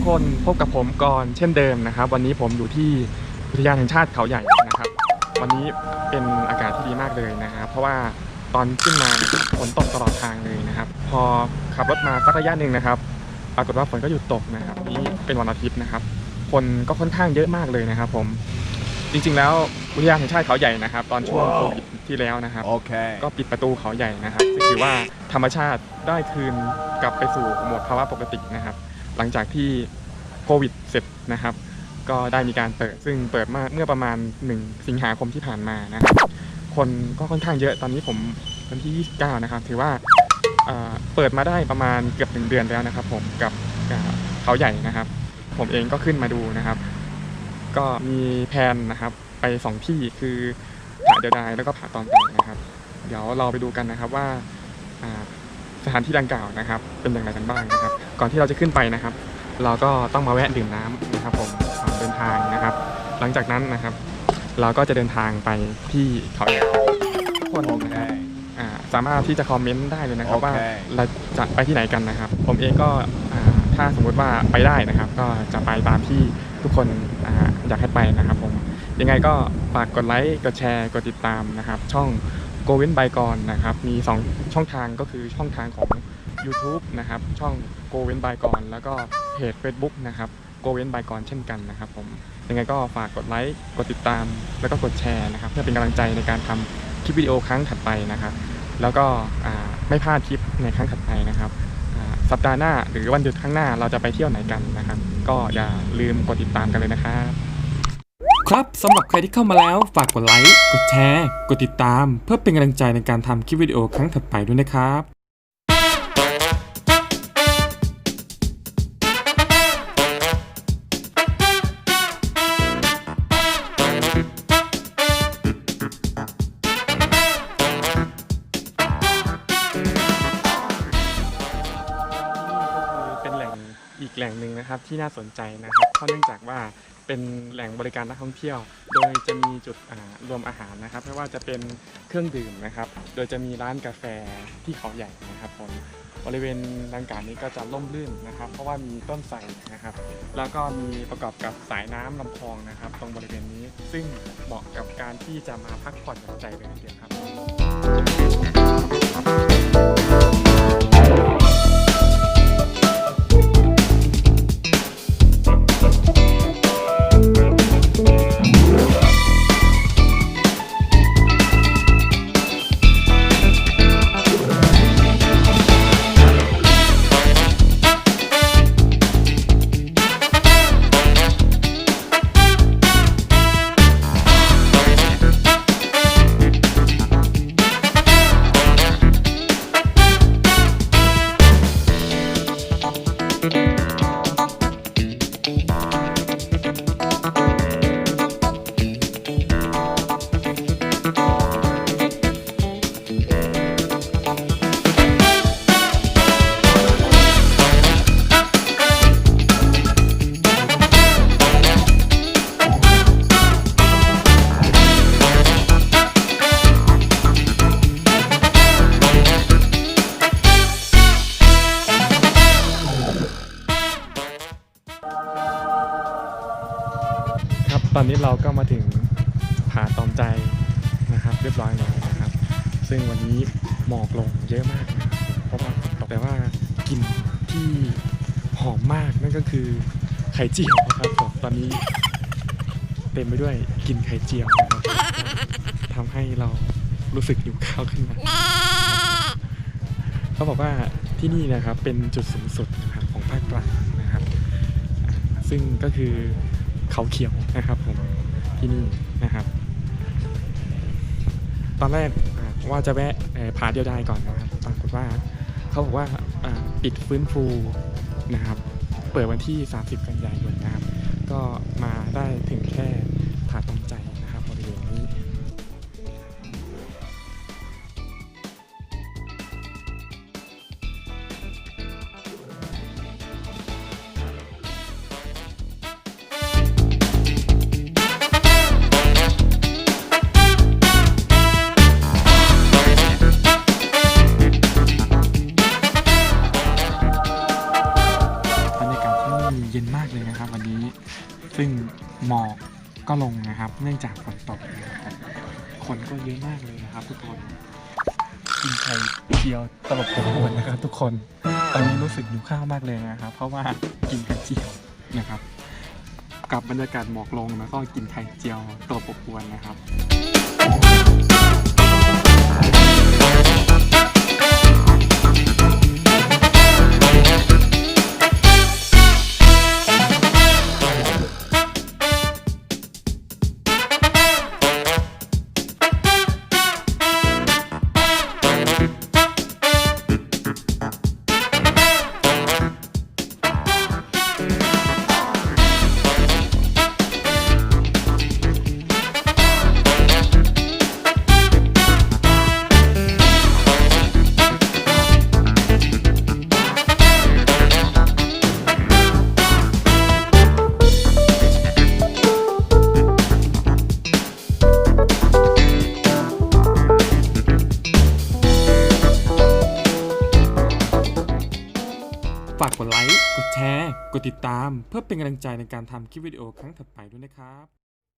กคนพบกับผมก่อนเช่นเดิมนะครับ วันนี้ผมอยู่ที่อุทยานแห่งชาติเขาใหญ่นะครับ วันนี้เป็นอากาศที่ดีมากเลยนะครับ เพราะว่าตอนขึ้นมานะครับฝนตกตลอดทางเลยนะครับ พอขับรถมาสักระยะหนึ่งนะครับ ปรากฏว่าฝนก็หยุดตกนะครับนี่เป็นวันอาทิตย์นะครับ คนก็ค่อนข้างเยอะมากเลยนะครับ ผมจริงๆแล้วอุทยานแห่งชาติเขาใหญ่นะครับ ตอนช่วงโควิดที่แล้วนะครับ Okay. ก็ปิดประตูเขาใหญ่นะครับซึ่งถือว่าธรรมชาติได้คืนกลับไปสู่โหมดภาวะปกตินะครับ หลังจากที่โควิดเสร็จนะครับ ก็ได้มีการเปิดซึ่งเปิดมาเมื่อประมาณ 1 สิงหาคมที่ผ่านมานะครับคนก็ค่อนข้างเยอะตอนนี้ผมวันที่ 29 นะครับ ถือว่าเเปิดมาได้ประมาณเกือบหนึ่งเดือนแล้วนะครับ ผมกับเขาใหญ่นะครับ ผมเองก็ขึ้นมาดูนะครับ ก็มีแพนนะครับไปสองที่คือผาเดียวดายแล้วก็ผาตอนแตกนะครับ เดี๋ยวเราไปดูกันนะครับว่า สถานที่ดังกล่าวนะครับ เป็นอย่างไรกันบ้างนะครับ ก่อนที่เราจะขึ้นไปนะครับ เราก็ต้องมาแวะดื่มน้ำนะครับผมก่อนเดินทางนะครับ หลังจากนั้นนะครับ เราก็จะเดินทางไปที่เขาใหญ่ทุกคนนะครับ Okay. อ่าสามารถที่จะคอมเมนต์ได้เลยนะครับโอเคว่าเราจะไปที่ไหนกันนะครับ ผมเองก็อ่าถ้าสมมุติว่าไปได้นะครับ ก็จะไปตามที่ทุกคนอ่าอยากให้ไปนะครับผมยังไงก็ฝากกดไลค์กดแชร์กดติดตามนะครับ ช่อง โกเว้นบายกรนะครับ มี 2 ช่องทางก็คือช่องทางของ YouTube นะครับ ช่องโกเว้นบายกรแล้วก็เพจ Facebook นะครับโกเว้นบายกรเช่นกันนะครับผมยังไงก็ฝากกดไลค์กดติดตาม แล้วก็กดแชร์นะครับ เพื่อเป็นกำลังใจในการทำคลิปวิดีโอครั้งถัดไปนะครับ แล้วก็ไม่พลาดคลิปในครั้งถัดไปนะครับสัปดาห์หน้าหรือวันหยุดข้างหน้าเราจะไปเที่ยวไหนกันนะครับ ก็อย่าลืมกดติดตามกันเลยนะครับ ครับสำหรับใครที่เข้ามาแล้วฝากกดไลค์กดแชร์ กดติดตาม เพื่อเป็นกำลังใจในการทำคลิปวิดีโอครั้งถัดไปด้วยนะครับที่นี่ก็คือเป็นแหล่งอีกแหล่งหนึ่งนะครับที่น่าสนใจนะครับเพราะเนื่องจากว่า เป็นแหล่งบริการนักท่องเที่ยว โดยจะมีจุดรวมอาหารนะครับ ไม่ว่าจะเป็นเครื่องดื่มนะครับ โดยจะมีร้านกาแฟที่เขาใหญ่นะครับผมบริเวณดังกล่าวนี้ก็จะล่มลื่นนะครับ เพราะว่ามีต้นไทรนะครับ แล้วก็มีประกอบกับสายน้ำลำคลองนะครับ ตรงบริเวณนี้ซึ่งเหมาะกับการที่จะมาพักผ่อนหย่อนใจเลยทีเดียวครับ ตอนนี้เราก็มาถึงผาตอมใจนะครับ เรียบร้อยแล้วนะครับ ซึ่งวันนี้หมอกลงเยอะมากนะครับเพราะว่าฝนตกแต่ว่ากลิ่นที่หอมมากนั่นก็คือไข่เจียวนะครับผมตอนนี้เต็มไปด้วยกลิ่นไข่เจียวนะครับทำให้เรารู้สึกหิวข้าวขึ้นมาเขาบอกว่าที่นี่นะครับเป็นจุดสูงสุดนะครับของภาคกลางนะครับ ซึ่งก็คือ เขาเขียวนะครับผมที่นี่นะครับ ตอนแรกว่าจะแวะเอ่อผาเดียวดายก่อนนะครับปรากฏว่าเขาบอกว่าปิดฟื้นฟูนะครับ เปิดวันที่ 30 กันยายนนะครับ ก็มาได้ถึงแค่ผาตรงใจ มอกก็ลงนะครับ เนื่องจากฝนตกนะครับคนก็เยอะมากเลยนะครับ ทุกคนกินไข่เจียวตลบอบอวนนะครับ ทุกคน ตอนนี้รู้สึกอยู่ข้าวมากเลยนะครับ เพราะว่ากินไข่เจียวนะครับ กับบรรยากาศหมอกลงแล้วก็กินไข่เจียวตลบอบอวนนะครับ แชร์ กดติดตามเพื่อเป็นกำลังใจในการทำคลิปวิดีโอครั้งถัดไปด้วยนะครับ